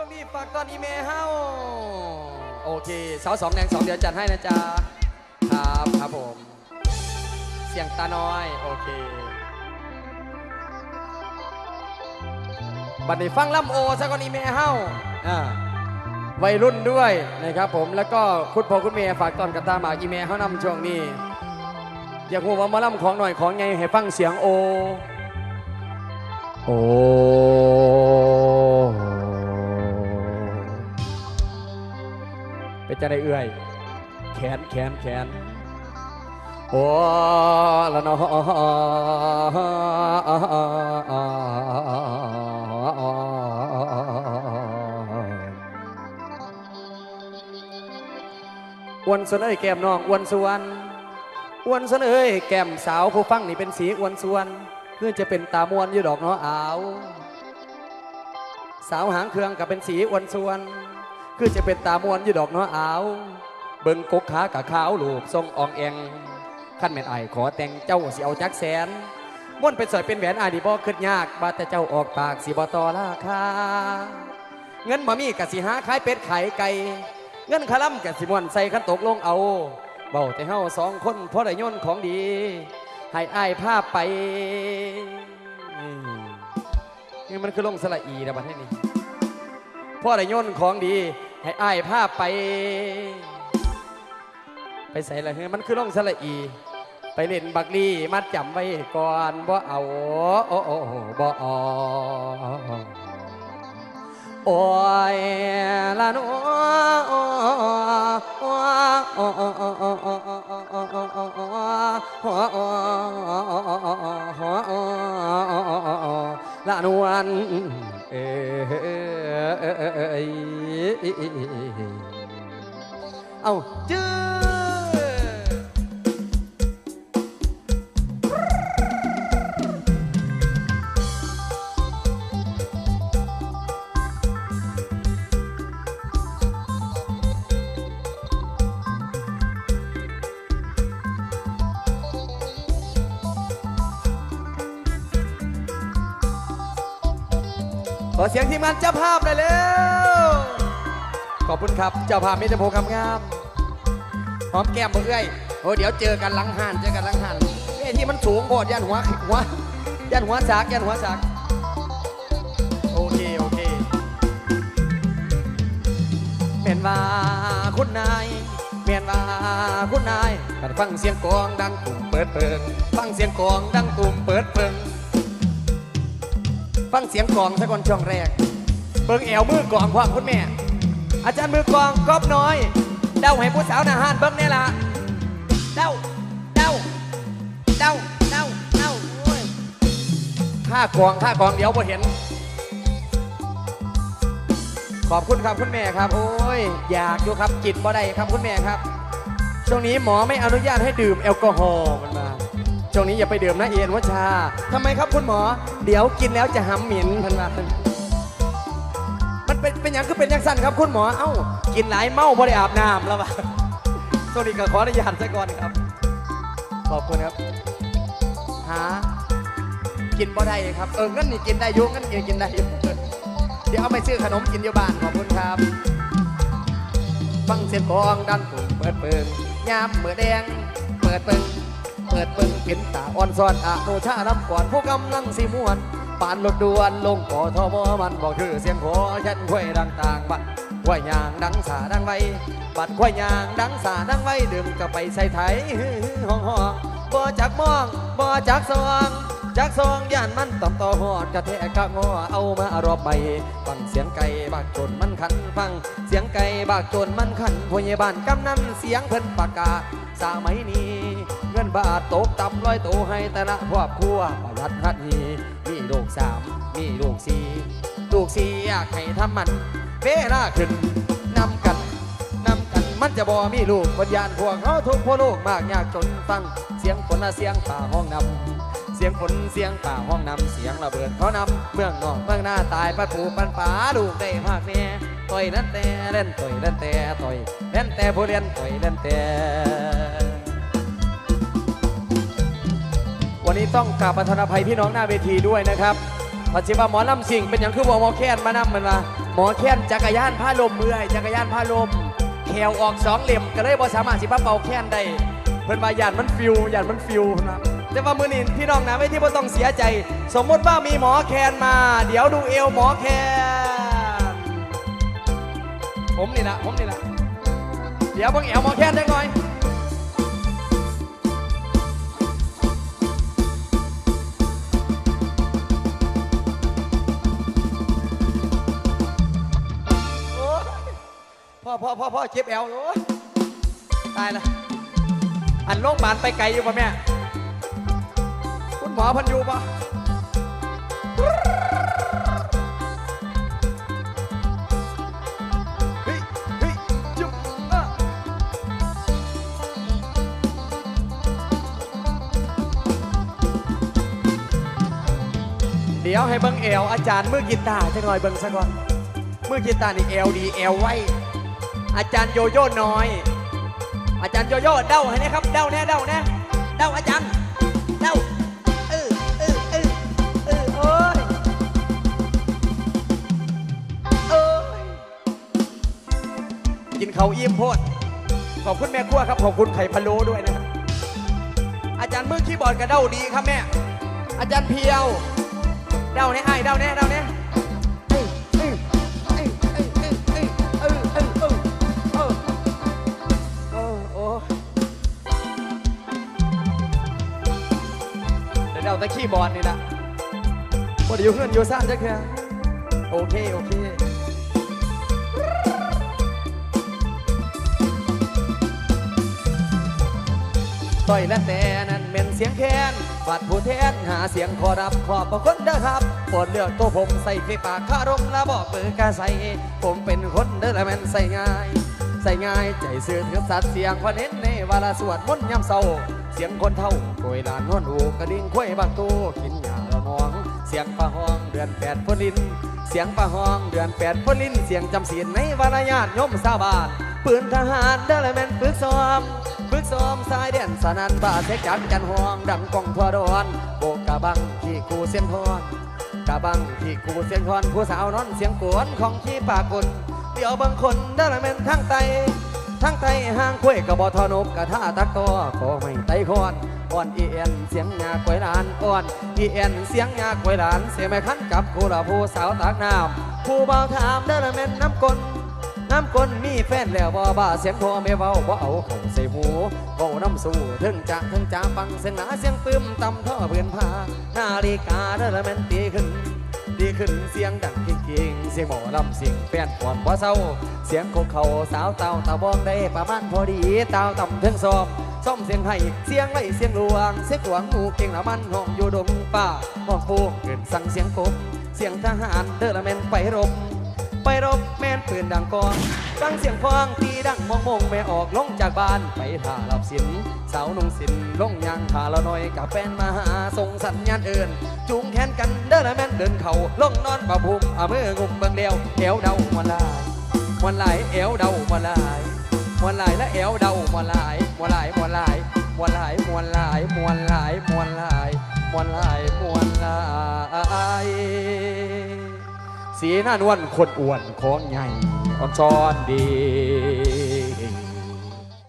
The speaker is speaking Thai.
ช่วงนี้ฝากตอนอีเมลเฮ้าโอเคสาวสองแดงสองเดี๋ยวจัดให้นะจ๊ะครับครับผม เสียงตาน้อย โอเคบัดนี้ฟังล่ำโอซะก่อนอีเมลเฮ้าอ่าวัยรุ่นด้วยนะครับผมแล้วก็คุณพ่อคุณแม่ฝากตอนกับตาหมากอีเมลเฮ้านำช่วงนี้ อยากรู้ว่ามาล่ำของหน่อยของไงให้ฟังเสียงโอ โอ เป็นจะได้เอื่อย แขนแขนแขนโอ้ละนอ้วนสวนเอ้ยแก้มน้องอ้วนสวนอ้วนสวนเอ้ยแก้มสาวผู้ฟังนี่เป็นสีอ้วนสวนเพื่อจะเป็นตามวนอยู่ดอกเนาะอาว สาวหางเครื่องกับเป็นสีอ้วนสวน คือจะเป็นตามวนอยู่ดอกเนาะอาวเบิ่งกกขากะขาวลูกทรงอองแองขั้นแม่นไอขอแต่งเจ้าสิเอาจักแสนม่วนเป็นสอยเป็นแหวนอายดีบ่ขึ้นยากบาแต่เจ้าออกปากสิบ่ต่อราคาเงินมามีกะสิหาขายเป็ดขายไก่เงินคาล่ำกะสิม่วนใส่ขั้นตกลงเอาเบาแต่เฮาสองคนพอได้ย่นของดี ให้อายภาพไปนี่มันคือลงสละอีนะบัดนี้พ่อได้ย่นของดี ให้อายภาพไป ไปใส่ละเฮ้ยมันคือล่องสละอี ไปเล่นบักลีมัดจำไว้ก่อนบ่เอาโอ้โอ้บ่เอโอ้ยละหนูละนวล เอ้ ขอเสียงทีมงานเจ้าภาพหน่อยเร็วขอบคุณครับ เจ้าภาพมิตรโพคำงามหอมแก้มเพื่อยโอ้เดี๋ยวเจอกันหลังหันเจอกันหลังหันเอ้ที่มันสูงโพดยันหัวหัวยันหัวสากยันหัวสากโอเค โอเคเมียนว่าคุณนายเมียนว่าคุณนายกันฟังเสียงกองดังตุ่มเปิดเปิงฟังเสียงกองดังตุ่มเปิดเปิง ฟังเสียงกลองซะก่อนช่วงแรก เบิ่งแอวมือกลองความคุณแม่ อาจารย์มือกลองกอบน้อย เด้าให้ผู้สาวหน้าห้านเบิ่งเนี่ยละเด้าเด้าเด้าเด้าเด้าโอ้ยค่ากลองค่ากลองเดี๋ยวพอเห็น ขอบคุณครับคุณแม่ครับ โอ้ย อยากอยู่ครับจิตบ่ได้ครับคุณแม่ครับ ช่วงนี้หมอไม่อนุญาตให้ดื่มแอลกอฮอล์มัน ช่วงนี้อย่าไปดื่มนะเอ็นวัชาทำไมครับคุณหมอ เดี๋ยวกินแล้วจะหำหมิ่นทันมามันเป็นเป็นอย่างคือเป็นอย่างสั้นครับคุณหมอ เอ้า กินหลายเมาบ่ได้อาบน้ำแล้วปะสวัสดีก็ขออนุญาตซะก่อนครับ ขอบคุณครับ หา กินบ่ได้ครับ เอองั้นนี่กินได้อยุ่งั้นกินกินได้อยุ่เดี๋ยวเอาไปซื้อขนมกินอยู่บ้านขอบคุณครับ ฟังเสียงกองดังตุ่มเปิดเปิงยามเมื่อแดงเปิดเปิง ปิดเปิงเป็นตาอ่อนซ้อนอะโนชาลำก่อนผู้กำลังสีมวนปานรถด่วนลงก่อทมมันบอกคือเสียงขอฉันควยดังต่างบัดควยยางดังสาดังไวบัดควยยางดังสาดังไวดื่มก็ไปใส่ไถห้องห้องบ่จักมองบ่จักสว่างจักซองย่านมันต่อมต่อหอดกระแทกกะงอเอามารอบใบฟังเสียงไก่บากจนมันขันฟัง เสียงไก่บากจนมันขันพยาบาลกำนันเสียงเพิ่นประกาสามัยนี้ งินบาทตกต่ำร้อยโตให้แต่ละครอบครัวประหยัดหัดหีมีลูกสามมีลูกสี่ลูกสี่อยากให้ทำมัน เวลาขึ้นนำกันนำกันมันจะบ่มีลูกปัญญาพวกเขาทุกพวกลูกมากยากจนฟังเสียงฝนเสียงฝ่าห้องนำเสียงฝนเสียงฝ่าห้องนำเสียงระเบิดเขานำเมืองนอกเมืองหน้าตายปัดปูปันป่าลูกได้มากแน่ต่อยนั่นแต่เล่นต่อยนั่นแต่ต่อยเล่นแต่ผู้เล่นต่อยเล่นแต่ นี้ต้องกราบประธานภัยพี่น้องหน้าเวทีด้วยนะครับปัจจุบันหมอลำสิงเป็นอย่างคือวอหมอแค้นมานำมันมาหมอแค้นจักรยานพาลมเมื่อยจักรยานพาลมแขวออกสองเหลี่ยมก็เลยบ่สามารถสิมาเป่าแค้นได้เพิ่นว่าย่านมันฟิวยานมันฟิวนะแต่ว่ามือนี้พี่น้องนะไม่ที่บ่ต้องเสียใจ สมมติว่ามีหมอแคนมา เดี๋ยวดูเอวหมอแคนผมนี่นะผมนี่นะเดี๋ยวเบิ่งเอวหมอแคนได้หน่อย พ่อพ่อพ่อพ่อเจ็บแอวโอ้ยตายละอันโรงพยาบาลไปไกลอยู่ป่ะแม่ คุณหมอเพันอยู่ป่ะเฮ้ยเฮ้ยจุ๊บอะเดี๋ยวให้เบิ้งเอวอาจารย์มือกีตาร์จะหน่อยเบิ้งซะก่อนมือกีตาร์นี่เอลดีเอลไว้ อาจารย์โยโย่น้อย อาจารย์โยโย่เด้าให้นะครับ เด้าแน่เด้าแน่เด้าอาจารย์ เด้าเออเออเออเออโอ้ยเอ้ยกินเขาวอิ่มโพด ขอบคุณแม่ครัวครับ ขอบคุณไข่พะโล้ด้วยนะครับ อาจารย์มือคีย์บอร์ดกับเด้าดีครับแม่ อาจารย์เพียว เด้าแน่ไอ้ายเด้าแน่เด้าแน่ แตะขี้บอลนี่นะบ่ได้อยู่เงินอยู่ซ่านจักแค่โอเค โอเคต่อยและแต่นั้นเป็นเสียงแคนบัดผู้แทนหาเสียงขอรับขอบพระคุณเด้อครับปรดเลือกตัวผมใส่ไฟปากคารมและบอกเบอร์กาใส่ ผมเป็นคนเด้อและแมันใส่ง่าย ใส่ง่ายใจซื่อถือสัตว์เสียงพอเน้นในเวลาสวดมนต์ยามเศร้า สียงคนเท่าโกยลานนวลอูกระดิ่งควยบางตูกินหญ้าละนอง เสียงปลาห้องเดือนแปดพลิน เสียงปลาห้องเดือนแปดพลิน เสียงจำศีลในวรญาติยมสาบานปืนทหารเดลแมนฝึกซ้อมฝึกซ้อมสายเด่นสนันบาเสกจันจันห้องดังกองทั่วดอนโบกกะบังที่กูเสียนทอนกะบังที่กูเสียนทอนผู้สาวนอนเสียงกวนของขี้ปากคนเดี๋ยวบางคนได้ลแมนทั้งไต ทั้งไตห้างคุยกับบอทอนบกะท่าตะกอขอไม่ไตคอนอ่อนอีเอ็นเสียงงากวยหลานอ่อนอีเอ็นเสียงงากวยหลาน เสียงไม่คันกับกูละผู้สาวตากน้ำผู้เบาถามได้ละแม่นน้ำกลน้ำก้นมีแฟนแล้วบ่บ้าเสียงพอไม่เว้าบ่เอาเข้าใส่หูเว้าน้ำสู้ถึงจะถึงจะฟังเสียงหนาเสียงปื้มตำท่อเพื่อนพานาฬิกาเด้อละแมันตีขึ้น ดีขึ้นเสียงดังกิ่งๆเสียงหมอลำเสียงแฟนก่อนบ่เศร้า เสียงของเขาสาวเต่าตาบองได้ประมาณพอดีเต่าต่ำถึงซ้อมซ่อมเสียงไห้เสียงไล่เสียงหลวง เสียงหลวงหมูเก่งละมันห้องอยู่ดงป่าห้องฟูเกินสั่งเสียงกบเสียงทหารเด้อละแมนไปรบ ไปรบแม่นปืนดังกองฟังเสียงฟางตีดังมองมงไม่ออกลงจากบ้านไปท่ารับสินสาวนงสินลงยางท่าละน้อยกับแฟนมาหาส่งสัญญาณเอินจูงแขนกันเด้อละแม่นเดินเข่าลงนอนประภูมิเอามืองุมเบิ่งเดียวเอวเดามันลายมันลายเอวเดามันลายมวนลายและเอวเดามันลายมวนลายมวนลายมวนลายมวนลายมวนลายมวนลายมวนลายมวนลาย สีหน้านวลคนอ้วนของใหญ่อ่อนช้อนดี